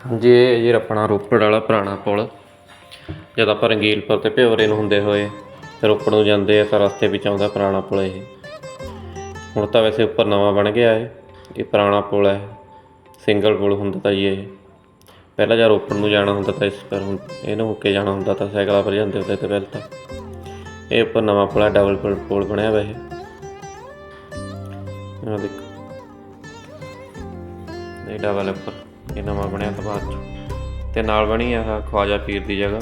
ਹਾਂਜੀ ਇਹ ਜੀ ਆਪਣਾ ਰੋਪੜ ਵਾਲਾ ਪੁਰਾਣਾ ਪੁਲ, ਜਦ ਆਪਾਂ ਰੰਗੀਲਪੁਰ ਤੇ ਭਿਓਰੇ ਨੂੰ ਹੁੰਦੇ ਹੋਏ ਰੋਪੜ ਨੂੰ ਜਾਂਦੇ ਆ ਤਾਂ ਰਸਤੇ ਵਿੱਚ ਆਉਂਦਾ ਪੁਰਾਣਾ ਪੁਲ ਇਹ। ਹੁਣ ਤਾਂ ਵੈਸੇ ਉੱਪਰ ਨਵਾਂ ਬਣ ਗਿਆ ਹੈ ਇਹ ਪੁਰਾਣਾ ਪੁਲ ਹੈ, ਸਿੰਗਲ ਪੁਲ ਹੁੰਦਾ ਤਾਂ ਜੀ ਇਹ। ਪਹਿਲਾਂ ਜਾਂ ਰੋਪੜ ਨੂੰ ਜਾਣਾ ਹੁੰਦਾ ਤਾਂ ਇਸ ਪਰ ਹੁਣ ਇਹਨੂੰ ਹੋ ਜਾਣਾ ਹੁੰਦਾ ਤਾਂ ਸਾਈਕਲਾਂ ਪਰ ਜਾਂਦੇ ਹੁੰਦੇ ਤੇ ਪਹਿਲਾਂ ਤਾਂ। ਇਹ ਉੱਪਰ ਨਵਾਂ ਪੁਲ ਹੈ, ਡਬਲ ਪੁਲ ਪੁਲ ਬਣਿਆ ਹੋਇਆ ਇਹ। ਆਹ ਦੇਖੋ। ਇਹ ਡਬਲ ਉੱਪਰ। ਇਹ ਨਵਾਂ ਬਣਿਆ ਤਾਂ ਚ। ਤੇ ਨਾਲ ਬਣੀ ਆ ਖਵਾਜਾ ਪੀਰ ਦੀ ਜਗ੍ਹਾ।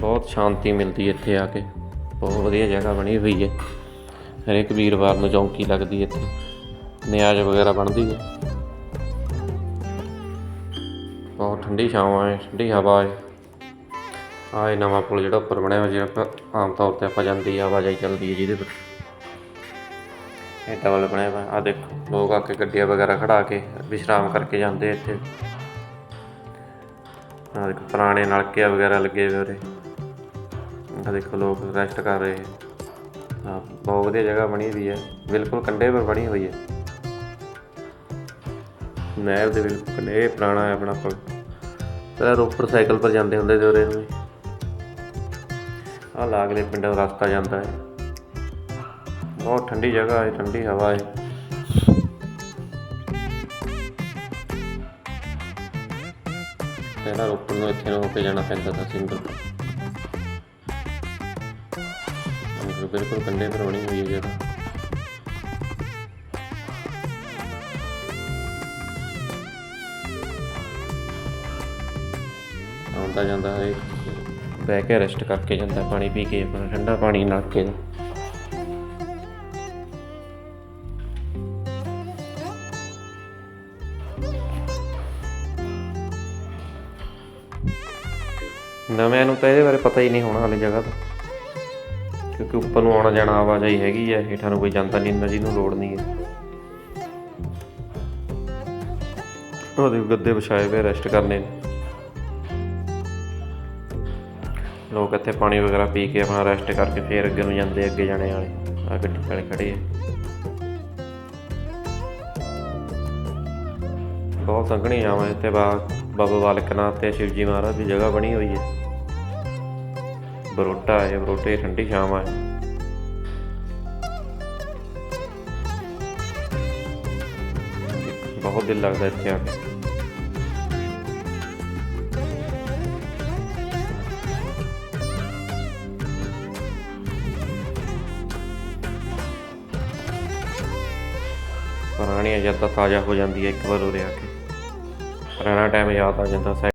ਬਹੁਤ ਸ਼ਾਂਤੀ ਮਿਲਦੀ ਹੈ ਇੱਥੇ ਆ ਕੇ। ਬਹੁਤ ਵਧੀਆ ਜਗ੍ਹਾ ਬਣੀ ਹੋਈ ਹੈ ਹਰੇਕ ਵੀਰਵਾਰ ਨੂੰ ਚੌਂਕੀ ਲੱਗਦੀ ਹੈ ਇੱਥੇ। ਨਿਆਜ਼ ਵਗੈਰਾ ਬਣਦੀ ਹੈ ਬਹੁਤ ਠੰਡੀ ਛਾਵਾਂ ਹੈ ਠੰਡੀ ਹਵਾ ਹੈ ਆਏ ਨਵਾਂ ਪੁਲ ਜਿਹੜਾ ਉੱਪਰ ਬਣਿਆ ਹੋਇਆ, ਜਿਹੜਾ ਆਮ ਤੌਰ ਤੇ ਆਪਾਂ ਜਾਂਦੀ ਆਵਾਜਾਈ ਚੱਲਦੀ ਹੈ ਜਿਹਦੇ ਪਰ ਇਹ ਡਬਲ ਬਣਿਆ ਹੋਇਆ ਆ ਦੇਖੋ, ਲੋਕ ਆ ਕੇ ਗੱਡੀਆਂ ਵਗੈਰਾ ਖੜਾ ਕੇ ਵਿਸ਼ਰਾਮ ਕਰਕੇ ਜਾਂਦੇ ਇੱਥੇ। ਆ ਦੇਖੋ, ਪੁਰਾਣੇ ਨਲਕੇ ਵਗੈਰਾ ਲੱਗੇ ਹੋਏ ਉਰੇ। ਆ ਦੇਖੋ, ਲੋਕ ਰੈਸਟ ਕਰ ਰਹੇ ਆ। ਬਹੁਤ ਵਧੀਆ ਜਗ੍ਹਾ ਬਣੀ ਹੋਈ ਹੈ ਬਿਲਕੁਲ ਕੰਢੇ 'ਤੇ ਬਣੀ ਹੋਈ ਹੈ ਨਹਿਰ ਦੇ ਬਿਲਕੁਲ ਇਹ ਪੁਰਾਣਾ ਹੈ ਆਪਣਾ ਪੁਲ। ਪਹਿਲਾਂ ਰੋਪੜ ਸਾਈਕਲ ਪਰ ਜਾਂਦੇ ਹੁੰਦੇ ਸੀ ਉਰੇ। ਨੂੰ ਆ ਲਾਗਲੇ ਪਿੰਡਾਂ ਦਾ ਰਸਤਾ ਜਾਂਦਾ ਹੈ। ਬਹੁਤ ਠੰਡੀ ਜਗ੍ਹਾ ਹੈ, ਠੰਡੀ ਹਵਾ ਹੈ। ਪਹਿਲਾਂ ਰੋਪੜ ਨੂੰ ਇੱਥੇ ਹੋ ਕੇ ਜਾਣਾ ਪੈਂਦਾ ਤਾਂ ਸਿੰਗਲ। ਹੁਣ ਬਿਲਕੁਲ ਕੰਢੇ ਪਰ ਬਣੀ ਹੋਈ ਹੈ ਜਗ੍ਹਾ। ਆਉਂਦਾ ਜਾਂਦਾ ਹੈ ਬਹਿ ਕੇ ਰੈਸਟ ਕਰਕੇ ਜਾਂਦਾ, ਪਾਣੀ ਪੀ ਕੇ, ਆਪਣਾ ਠੰਡਾ ਪਾਣੀ ਨਾਲ ਕੇ। ਨਵਿਆਂ ਨੂੰ ਤਾਂ ਇਹਦੇ ਬਾਰੇ ਪਤਾ ਹੀ ਨਹੀਂ ਹੋਣਾ ਹਾਲੇ ਜਗ੍ਹਾ ਦਾ ਕਿਉਂਕਿ ਉੱਪਰ ਨੂੰ ਆਉਣਾ ਜਾਣਾ ਆਵਾਜਾਈ ਹੈਗੀ ਹੈ ਹੇਠਾਂ ਨੂੰ ਕੋਈ ਜਾਂਦਾ ਨਹੀਂ ਇੰਨਾ ਜਿਹਨੂੰ ਲੋੜ ਨਹੀਂ ਹੈ। ਉਹਦੇ ਗੱਦੇ ਵਿਛਾਏ ਹੋਏ ਰੈਸਟ ਕਰਨੇ। ਨੇ ਲੋਕ ਇੱਥੇ ਪਾਣੀ ਵਗੈਰਾ ਪੀ ਕੇ ਆਪਣਾ ਰੈਸਟ ਕਰਕੇ ਫੇਰ ਅੱਗੇ ਨੂੰ ਜਾਂਦੇ, ਅੱਗੇ ਜਾਣੇ ਵਾਲੇ। ਆ ਗੱਡੀ ਵਾਲੇ ਖੜੇ ਆ। ਬਹੁਤ ਸੰਘਣੀ ਆਵਾਂ ਇੱਥੇ ਬਾਬਾ ਬਾਲਕ ਨਾਥ ਤੇ ਸ਼ਿਵਜੀ ਮਹਾਰਾਜ ਦੀ ਜਗ੍ਹਾ ਬਣੀ ਹੋਈ ਹੈ। ਬਰੋਟਾ ਹੈ, ਬਰੋਟੇ ਠੰਡੀ ਛਾਵਾਂ ਹੈ ਬਹੁਤ ਦਿਲ ਲੱਗਦਾ ਇੱਥੇ ਆ ਕੇ। ਪੁਰਾਣੀਆਂ ਯਾਦਾਂ ਤਾਜ਼ਾ ਹੋ ਜਾਂਦੀ ਹੈ ਇੱਕ ਵਾਰ ਉਰੇ ਆ ਕੇ। ਪੁਰਾਣਾ ਟਾਈਮ ਯਾਦ ਆ ਜਾਂਦਾ